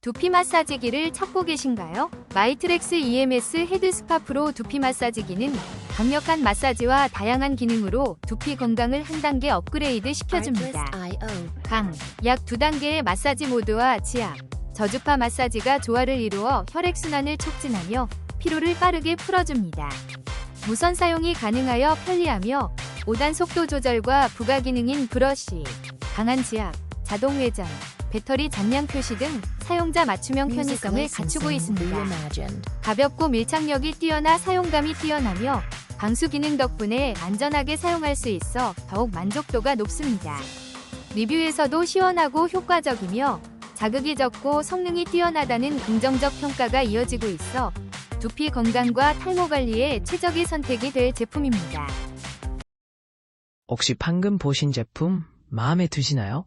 두피 마사지기를 찾고 계신가요? 마이트렉스 EMS 헤드 스파 프로 두피 마사지기는 강력한 마사지와 다양한 기능으로 두피 건강을 한 단계 업그레이드 시켜줍니다. 강, 약 두 단계의 마사지 모드와 지압, 저주파 마사지가 조화를 이루어 혈액순환을 촉진하며 피로를 빠르게 풀어줍니다. 무선 사용이 가능하여 편리하며 5단 속도 조절과 부가 기능인 브러쉬, 강한 지압, 자동 회전, 배터리 잔량 표시 등 사용자 맞춤형 편의성을 갖추고 있습니다. 가볍고 밀착력이 뛰어나 사용감이 뛰어나며 방수 기능 덕분에 안전하게 사용할 수 있어 더욱 만족도가 높습니다. 리뷰에서도 시원하고 효과적이며 자극이 적고 성능이 뛰어나다는 긍정적 평가가 이어지고 있어 두피 건강과 탈모 관리에 최적의 선택이 될 제품입니다. 혹시 방금 보신 제품 마음에 드시나요?